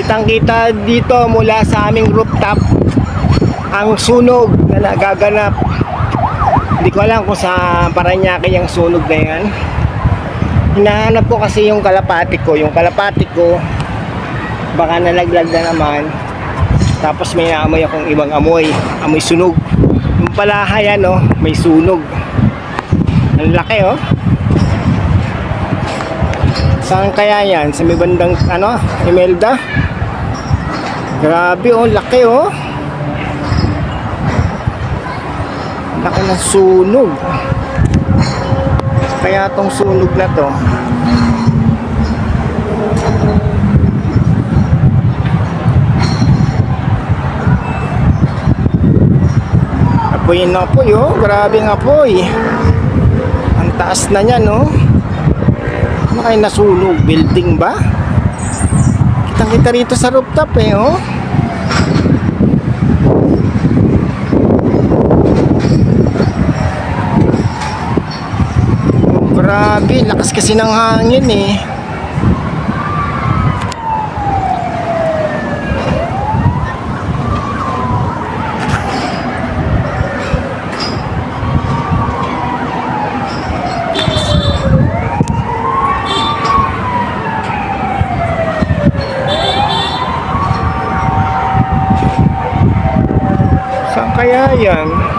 Kitang kita dito mula sa aming rooftop ang sunog na nagaganap. Hindi ko alam kung sa Paranaque yung sunog na yan. Hinahanap ko kasi yung kalapati ko. Yung kalapati ko, baka nalaglag na naman. Tapos may naamoy akong ibang amoy. Amoy sunog. Yung palahay ano, may sunog. Ang laki oh. Saan kaya yan? Sa may bandang ano, Imelda? Grabe oh, laki oh. Laki ng sunog. Kaya tong sunog na to. Apoy na apoy oh. Grabe ng apoy. Ang taas na niya no. Ano kayo nasunog? Building ba? Kitang kita rito sa rooftop eh oh. Grabe, lakas kasi ng hangin eh. Saan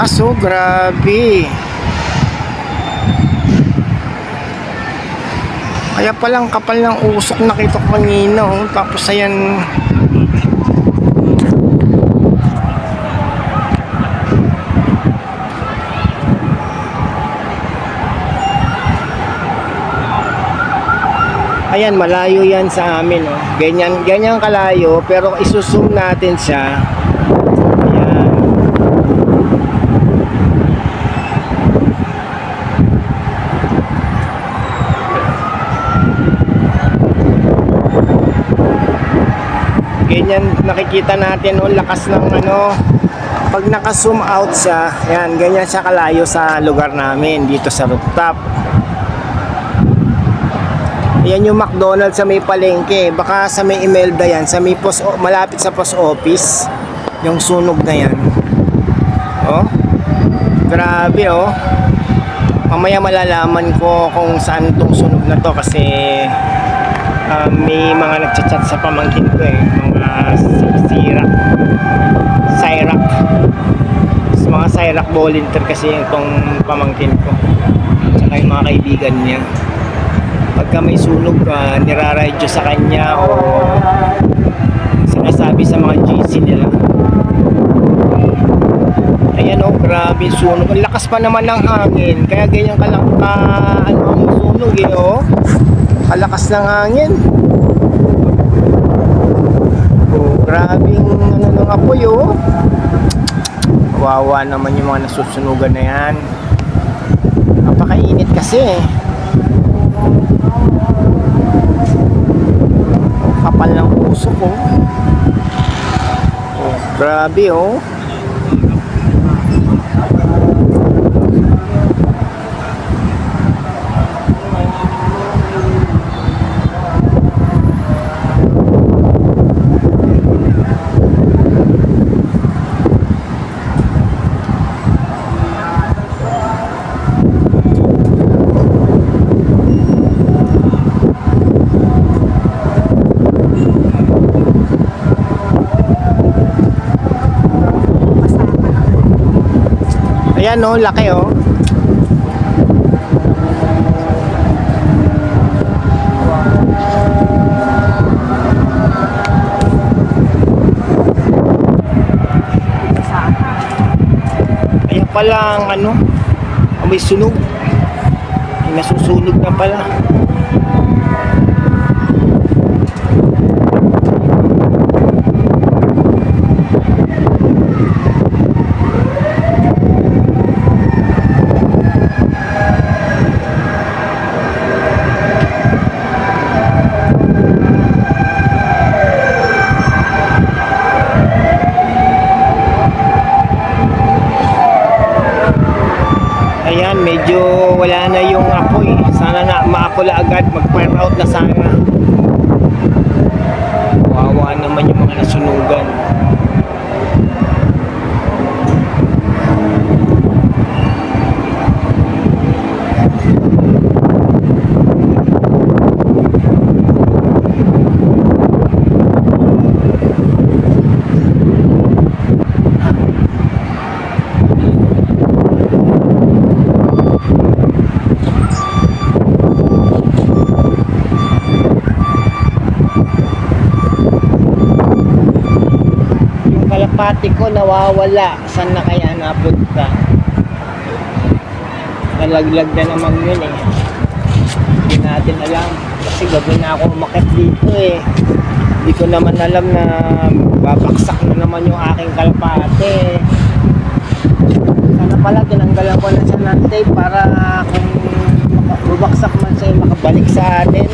Lakas oh, grabe. Kaya palang kapal ng usok nakita ko kanina oh. Tapos ayan Ayan, malayo yan sa amin. Oh. Ganyan, ganyan kalayo, pero isusum natin siya. Ayan. Ganyan nakikita natin oh, lakas ng ano. Pag naka-zoom out siya, ayan, ganyan siya kalayo sa lugar namin dito sa rooftop. Yan yung McDonald's sa may palengke. Baka sa may Imelda yan. Sa may post, malapit sa post office. Yung sunog na yan. Oh. Grabe oh. Mamaya malalaman ko kung saan tong sunog na to kasi ah, may mga nagchat-chat sa pamangkin ko eh. Mga sirak. Syrak. Mga Syrak volunteer kasi itong pamangkin ko. Tsaka yung mga kaibigan niya pagka may sunog ka, niraradyo sa kanya o sinasabi sa mga GC nila. Ayan oh, grabe sunog. Ang lakas pa naman ng hangin. Kaya ganyan kalak ka, ano ang sunog eh oh. Kalakas ng hangin. Oh, grabing ano ng apoy oh. Kawawa naman yung mga nasusunugan na yan. Napakainit kasi eh. kapal ng puso ko. Oh, grabe oh. Ayan oh, laki oh. Ayan palang ano, may sunog. May nasusunog na pala. Medyo wala na yung apoy. Sana na maapula agad, mag-fire out na sana. Wawa naman yung mga nasunugan. Kalapati ko nawawala. Saan na kaya napunta? Nalaglag na naman yun eh. Hindi natin alam. Kasi gabi na ako umakit dito eh. Hindi ko naman alam na babaksak na naman yung aking kalapate. Sana pala tinanggalan ko na siya ng tape para kung bubaksak man siya makabalik sa atin.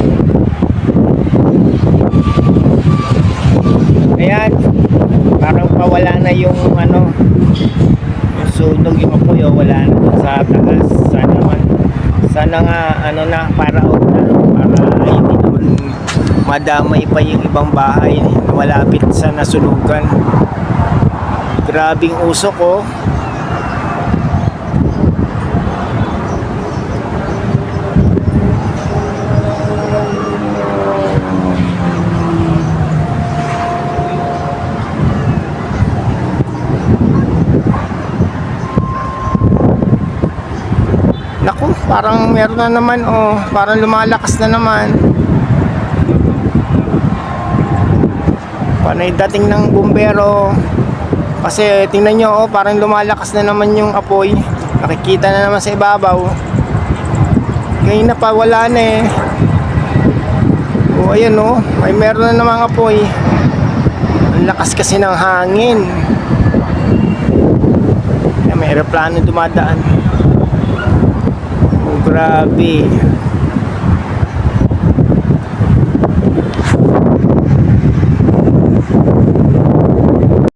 Ayan, pawala na yung ano, yung sunog yung apoy, oh, wala na dun sa taas. Sana man, sana nga ano na, para out na, para hindi naman madamay pa yung ibang bahay na malapit sa nasunugan. Grabing usok oh. Parang meron na naman oh, parang lumalakas na naman. Panay dating ng bumbero. Kasi tingnan nyo oh, parang lumalakas na naman yung apoy. Nakikita na naman sa ibabaw. Ngayon na pa wala na eh. Oh, ayan oh, may meron na namang apoy. Ang lakas kasi ng hangin. May aeroplano dumadaan. Grabe.